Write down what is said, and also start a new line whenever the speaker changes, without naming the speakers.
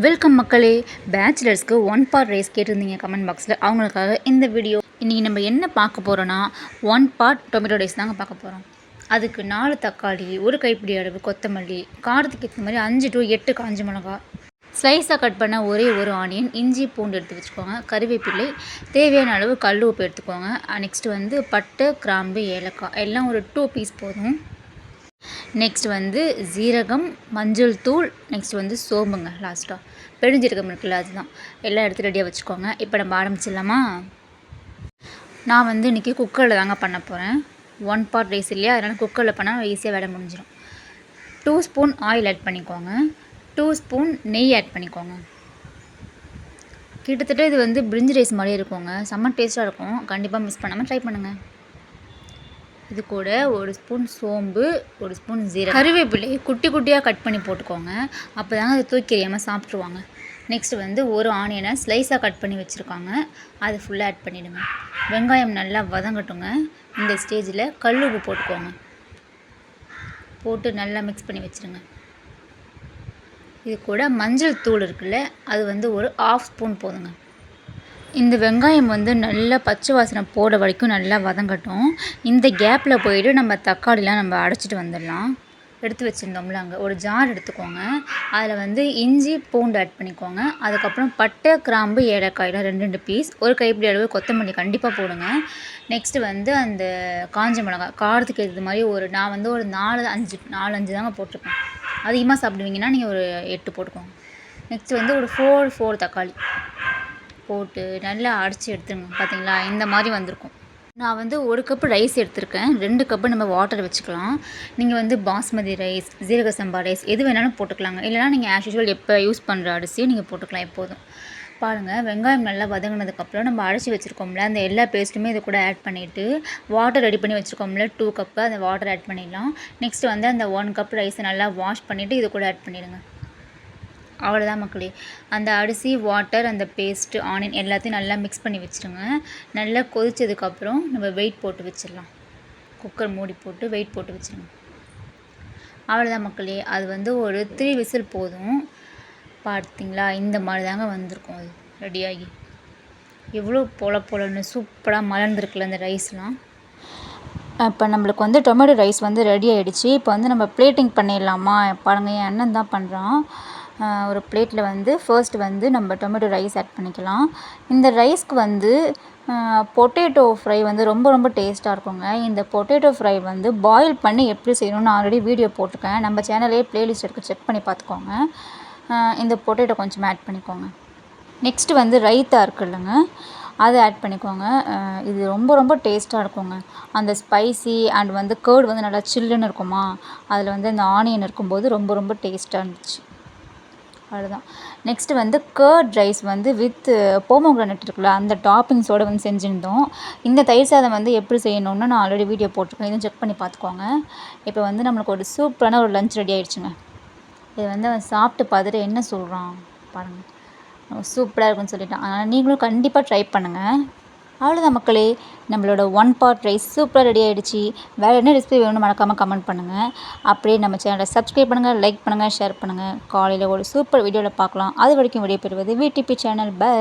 Welcome மக்களே. பேச்சுலர்ஸ்க்கு one pot rice கேட்டிருந்தீங்க கமெண்ட் பாக்ஸில் அவங்களுக்காக இந்த வீடியோ இன்றைக்கி நம்ம என்ன பார்க்க போகிறோன்னா ஒன் பார்ட் டொமேட்டோ ரைஸ் தாங்க பார்க்க போகிறோம் அதுக்கு நாலு தக்காளி ஒரு கைப்பிடி அளவு கொத்தமல்லி காரத்துக்கு ஏற்ற மாதிரி அஞ்சு டு எட்டு காஞ்ச மிளகா. ஸ்லைஸாக கட் பண்ண ஒரே ஒரு ஆனியன் இஞ்சி பூண்டு எடுத்து வச்சுக்கோங்க. கருவேப்பிலை தேவையான அளவு கல் உப்பு எடுத்துக்கோங்க. நெக்ஸ்ட்டு வந்து பட்டை கிராம்பு ஏலக்காய். எல்லாம் ஒரு டூ பீஸ் போதும். நெக்ஸ்ட் வந்து ஜீரகம் மஞ்சள் தூள் நெக்ஸ்ட் வந்து சோம்புங்க லாஸ்ட்டாக பெருஞ்சீரகம் இருக்குல்ல அதுதான். எல்லாம் எடுத்து ரெடியாக வச்சுக்கோங்க. இப்போ நம்ம ஆரம்பிச்சிடலாமா? நான் வந்து இன்றைக்கி குக்கரில் தாங்க பண்ண போகிறேன் ஒன் பார்ட் ரைஸ் இல்லையா? அதனால் குக்கரில் பண்ணால் ஈஸியாக வேலை முடிஞ்சிடும் டூ ஸ்பூன் ஆயில் ஆட் பண்ணிக்கோங்க. டூ ஸ்பூன் நெய் ஆட் பண்ணிக்கோங்க. கிட்டத்தட்ட இது வந்து பிரிஞ்சு ரைஸ் மாதிரியே இருக்குங்க. செம்ம டேஸ்ட்டாக இருக்கும். கண்டிப்பாக மிஸ் பண்ணாமல் ட்ரை பண்ணுங்கள் இது கூட ஒரு ஸ்பூன் சோம்பு ஒரு ஸ்பூன் ஜீரகம் கருவேப்பிலை குட்டி குட்டியாக கட் பண்ணி போட்டுக்கோங்க. அப்போ தாங்க அதை தூக்கி எறியாமல் சாப்பிட்ருவாங்க நெக்ஸ்ட் வந்து ஒரு ஆனியனை ஸ்லைஸாக கட் பண்ணி வச்சுருக்காங்க. அதை ஃபுல்லாக ஆட் பண்ணிவிடுங்க வெங்காயம் நல்லா வதங்கட்டுங்க. இந்த ஸ்டேஜில் கல் உப்பு போட்டுக்கோங்க. போட்டு நல்லா மிக்ஸ் பண்ணி வச்சுருங்க. இது கூட மஞ்சள் தூள் இருக்குல்ல அது வந்து ஒரு ஆஃப் ஸ்பூன் போதுங்க. இந்த வெங்காயம் வந்து நல்லா பச்சை வாசனை போட வரைக்கும் நல்லா வதங்கட்டும். இந்த கேப்பில் போயிட்டு நம்ம தக்காளிலாம் நம்ம அடைச்சிட்டு வந்துடலாம். எடுத்து வச்சுருந்தோம்ல அங்கே. ஒரு ஜார் எடுத்துக்கோங்க. அதில் வந்து இஞ்சி பூண்டு ஆட் பண்ணிக்கோங்க. அதுக்கப்புறம் பட்டை கிராம்பு ஏலக்காயெலாம் ரெண்டு ரெண்டு பீஸ் ஒரு கைப்பிடி அளவு கொத்தமல்லி கண்டிப்பாக போடுங்க. நெக்ஸ்ட்டு வந்து அந்த காஞ்ச மிளகா காரத்துக்கு ஏற்ற மாதிரி ஒரு நான் வந்து ஒரு நாலு அஞ்சு நாலு அஞ்சு தாங்க போட்டிருப்பேன் அதிகமாக சாப்பிடுவீங்கன்னா நீங்கள் ஒரு எட்டு போட்டுக்கோங்க. நெக்ஸ்ட்டு வந்து ஒரு ஃபோர் ஃபோர் தக்காளி. போட்டு நல்லா அரைச்சி எடுத்துருங்க பார்த்தீங்களா இந்த மாதிரி வந்திருக்கும். நான் வந்து ஒரு கப்பு ரைஸ் எடுத்திருக்கேன். ரெண்டு கப்பு நம்ம வாட்டர் வச்சுக்கலாம். நீங்கள் வந்து பாஸ்மதி ரைஸ் ஜீரக சம்பா ரைஸ் எது வேணாலும் போட்டுக்கலாங்க. இல்லைனா நீங்கள் ஆஸ் யூஷுவல் எப்போ யூஸ் பண்ணுற அரிசியும் நீங்கள் போட்டுக்கலாம் எப்போதும். பாருங்கள் வெங்காயம் நல்லா வதங்கினதுக்கப்புறம் நம்ம அரைச்சி வச்சுருக்கோம்ல அந்த எல்லா பேஸ்ட்டுமே இது கூட ஆட் பண்ணிவிட்டு வாட்டர் ரெடி பண்ணி வச்சுருக்கோம்ல டூ கப்பு அந்த வாட்டர் ஆட் பண்ணிடலாம். நெக்ஸ்ட் வந்து அந்த ஒன் கப் ரைஸை நல்லா வாஷ் பண்ணிவிட்டு இது கூட ஆட் பண்ணிடுங்க. அவ்வளோதான் மக்களே. அந்த அரிசி வாட்டர் அந்த பேஸ்ட்டு ஆனியன் எல்லாத்தையும் நல்லா மிக்ஸ் பண்ணி வச்சுருங்க நல்லா கொதித்ததுக்கப்புறம் நம்ம வெயிட் போட்டு வச்சிடலாம். குக்கர் மூடி போட்டு வெயிட் போட்டு வச்சுருங்க அவ்வளோதான் மக்களே. அது வந்து ஒரு த்ரீ விசில் போதும். பார்த்தீங்களா இந்த மாதிரி தாங்க வந்திருக்கும் அது. ரெடியாகி எவ்வளோ பொல பொலன்னு சூப்பராக மலர்ந்துருக்குல்ல அந்த ரைஸ்லாம் இப்போ நம்மளுக்கு வந்து டொமேட்டோ ரைஸ் வந்து ரெடி ஆகிடுச்சு இப்போ வந்து நம்ம பிளேட்டிங் பண்ணிடலாமா? பாருங்கள் என் அண்ணன் தான் பண்ணுறான் ஒரு பிளேட்டில் வந்து ஃபர்ஸ்ட் வந்து நம்ம டொமேட்டோ ரைஸ் ஆட் பண்ணிக்கலாம். இந்த ரைஸ்க்கு வந்து பொட்டேட்டோ ஃப்ரை வந்து ரொம்ப ரொம்ப டேஸ்ட்டாக இருக்குங்க. இந்த பொட்டேட்டோ ஃப்ரை வந்து பாயில் பண்ணி எப்படி செய்யணும்னு ஆல்ரெடி வீடியோ போட்டிருக்கேன். நம்ம சேனலே ப்ளேலிஸ்ட் இருக்குது செக் பண்ணி பார்த்துக்கோங்க. இந்த பொட்டேட்டோ கொஞ்சம் ஆட் பண்ணிக்கோங்க. நெக்ஸ்ட்டு வந்து ரைத்தா இருக்குல்லங்க. அதை ஆட் பண்ணிக்கோங்க. இது ரொம்ப ரொம்ப டேஸ்ட்டாக இருக்குங்க. அந்த ஸ்பைசி அண்ட் வந்து கேர்டு வந்து நல்லா சில்லுன்னு இருக்குமா? அதில் வந்து அந்த ஆனியன் இருக்கும்போது ரொம்ப ரொம்ப டேஸ்ட்டாக இருந்துச்சு. அவ்வளோதான் நெக்ஸ்ட்டு வந்து கேர்ட் ரைஸ் வந்து வித் போமோகிரானட் uh, இருக்குல்ல அந்த டாப்பிங்ஸோடு வந்து செஞ்சுருந்தோம். இந்த தயிர் சாதம் வந்து எப்படி செய்யணும்னு நான் ஆல்ரெடி வீடியோ போட்டிருக்கேன். இதுவும் செக் பண்ணி பார்த்துக்கோங்க. இப்போ வந்து நம்மளுக்கு ஒரு சூப்பரான ஒரு லஞ்ச் ரெடி ஆகிடுச்சுங்க இது வந்து அவன் சாப்பிட்டு பார்த்துட்டு என்ன சொல்கிறான் பாருங்கள் சூப்பராக இருக்குன்னு சொல்லிட்டான். அதனால் நீங்களும் கண்டிப்பாக ட்ரை பண்ணுங்கள் அவ்வளோதான் மக்களே. நம்மளோட ஒன் பார்ட் ரைஸ் சூப்பராக ரெடி ஆகிடுச்சு வேறு என்ன ரெசிபி வேணும்னு மறக்காமல் கமெண்ட் பண்ணுங்கள் அப்படியே நம்ம சேனலை சப்ஸ்கிரைப் பண்ணுங்கள் லைக் பண்ணுங்கள் ஷேர் பண்ணுங்கள் காலையில் ஒரு சூப்பர் வீடியோவில் பார்க்கலாம். அது வரைக்கும் விடைபெறுவது விடிபி சேனல் பை